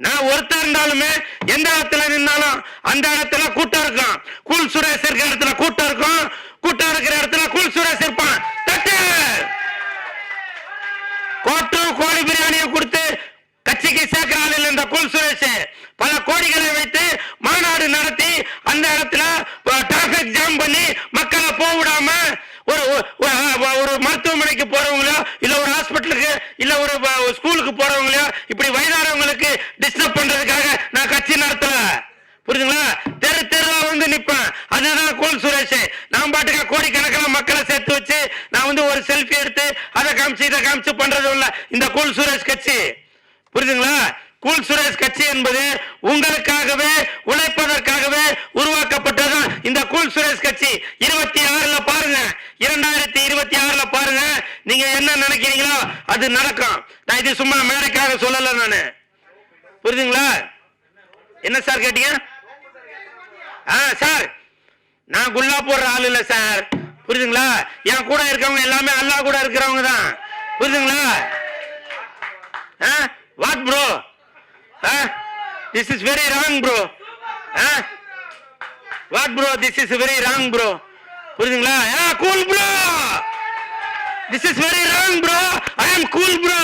நான் ஒருத்தர் இருந்தாலுமே எந்த இடத்துல நின்னாலும் அந்த இடத்துல கூட்டம் இருக்கும். கூல் சுரேஷ் இருக்கிற இடத்துல கூட்டம் இருக்கும். கூட்டம் இருக்கிற இடத்துல கூல் சுரேஷ் இருப்பான். தட்டு! கோட்டும் கோழி பிரியாணியும் கொடுத்து கட்சிக்கு சேர்க்கிற ஆளில் இருந்த இந்த கூல் சுரேஷ். பல கோடிகளை வைத்து மாநாடு நடத்தி அந்த இடத்துல டிராபிக் ஜாம் பண்ணி மக்களை போக விடாம ஒரு ஒரு- ஒரு மருத்துவமனைக்கு போறவங்களோ இல்ல ஒரு ஹாஸ்பிட்டலுக்கு இல்ல ஒரு ஸ்கூலுக்கு போறவங்களோ இப்படி வயதானவங்களுக்கு டிஸ்டர்ப் பண்றதுக்காக நான் கட்சி நடத்தல. புரியுதுங்களா தெரு தெருவா வந்து நிப்பேன். அதுதான் கோல் சுரேஷ். நான் பாட்டுக்க கோடிக்கணக்கில் மக்களை சேர்த்து வச்சு நான் வந்து ஒரு செல்ஃபி எடுத்து அதை காமிச்சு இதை காமிச்சு பண்றது இல்ல. இந்த கூல் சுரேஷ் கட்சி. புரியுதுங்களா கூல் சுரேஷ் கட்சி என்பது உங்களுக்காகவே உழைப்பதற்காகவே உருவாக்கப்பட்டதுதான் இந்த கூல் சுரேஷ் கட்சி. இருபத்தி ஆறுல பாருங்க. இரண்டாயிரத்தி இருபத்தி ஆறுல பாருங்க நீங்க என்ன நினைக்கிறீங்களோ அது நடக்கும். நான் இது சும்மா மேடைக்காக சொல்லல நானு. புரியுதுங்களா? என்ன சார் கேட்டீங்க? ஆ சார் நான் குல்லா போடுற ஆள் இல்ல சார் புரியுதுங்களா? என் கூட இருக்கவங்க எல்லாமே அல்லாஹ் கூட இருக்கிறவங்க தான். புரியுதுங்களா? What bro this is very wrong bro what bro this is very wrong bro புரியுதுங்களா? Cool bro this is very wrong bro I am cool bro